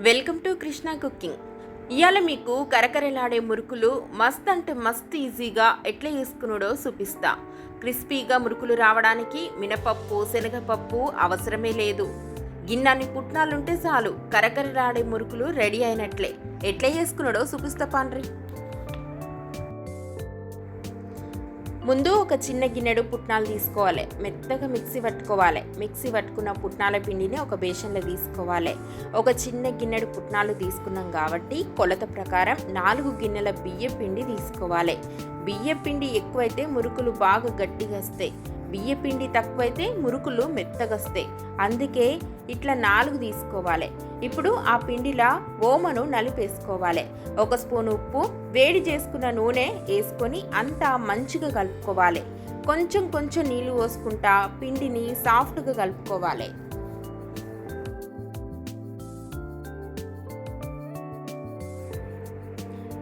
Welcome to Krishna cooking. ఇవాళ మీకు కరకరలాడే మురుకులు మస్త్ అంటే మస్త్ ఈజీగా ఎట్లా చేసుకున్నాడో చూపిస్తా. క్రిస్పీగా మురుకులు రావడానికి మినపప్పు శనగపప్పు అవసరమే లేదు. గిన్నాన్ని పుట్నాలుంటే చాలు కరకరలాడే మురుకులు రెడీ అయినట్లే. ఎట్లా చేసుకున్నాడో చూపిస్తా పాండ్రి. ముందు ఒక చిన్న గిన్నెడు పుట్నాలు తీసుకోవాలి. మెత్తగా మిక్సీ పట్టుకోవాలి. మిక్సీ పట్టుకున్న పుట్నాల పిండిని ఒక బేషన్లో తీసుకోవాలి. ఒక చిన్న గిన్నెడు పుట్నాలు తీసుకున్నాం కాబట్టి కొలత ప్రకారం నాలుగు గిన్నెల బియ్య పిండి తీసుకోవాలి. బియ్య పిండి ఎక్కువైతే మురుకులు బాగా గట్టిగా వస్తాయి. బియ్యపిండి తక్కువైతే మురుకులు మెత్తగొస్తాయి. అందుకే ఇట్లా నాలుగు తీసుకోవాలి. ఇప్పుడు ఆ పిండిలా ఓమను నలిపేసుకోవాలి. ఒక స్పూన్ ఉప్పు వేడి చేసుకున్న నూనె వేసుకొని అంతా మంచిగా కలుపుకోవాలి. కొంచెం కొంచెం నీళ్ళు పోసుకుంటా పిండిని సాఫ్ట్గా కలుపుకోవాలి.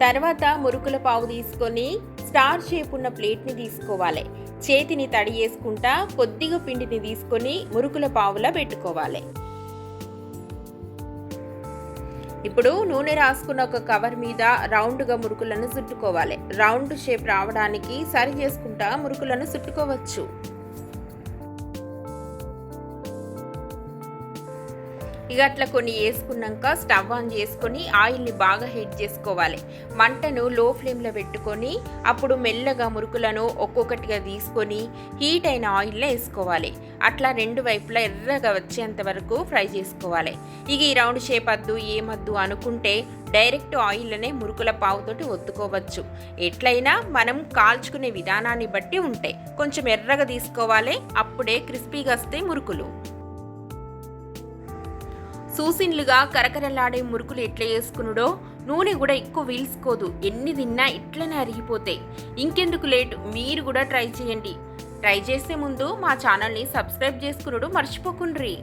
తర్వాత మురుకుల పావు తీసుకొని స్టార్ షేప్ ఉన్న ప్లేట్ని తీసుకోవాలి. చేతిని తడి చేసుకుంటా కొద్దిగా పిండిని తీసుకొని మురుకుల పావులా పెట్టుకోవాలి. ఇప్పుడు నూనె రాసుకున్న ఒక కవర్ మీద రౌండ్గా మురుకులను చుట్టుకోవాలి. రౌండ్ షేప్ రావడానికి సరి చేసుకుంటా మురుకులను చుట్టుకోవచ్చు. ఇక అట్లా కొన్ని వేసుకున్నాక స్టవ్ ఆన్ చేసుకొని ఆయిల్ని బాగా హీట్ చేసుకోవాలి. మంటను లో ఫ్లేమ్లో పెట్టుకొని అప్పుడు మెల్లగా మురుకులను ఒక్కొక్కటిగా తీసుకొని హీట్ అయిన ఆయిల్లో వేసుకోవాలి. అట్లా రెండు వైపులా ఎర్రగా వచ్చేంత వరకు ఫ్రై చేసుకోవాలి. ఇక ఈ రౌండ్ షేప్ వద్దు ఏమద్దు అనుకుంటే డైరెక్ట్ ఆయిల్లోనే మురుకుల పావుతోటి ఒత్తుకోవచ్చు. ఎట్లయినా మనం కాల్చుకునే విధానాన్ని బట్టి ఉంటాయి. కొంచెం ఎర్రగా తీసుకోవాలి అప్పుడే క్రిస్పీగా వస్తాయి మురుకులు. సూసిన్లుగా కరకరలాడే మురుకులు ఎట్లా చేసుకునుడో? నూనె కూడా ఎక్కువ వీల్సుకోదు. ఎన్ని తిన్నా ఇట్లనే అరిగిపోతాయి ఇంకెందుకు లేట్? మీరు కూడా ట్రై చేయండి. ట్రై చేసే ముందు మా ఛానల్ని సబ్స్క్రైబ్ చేసుకునుడు మర్చిపోకుండ్రీ.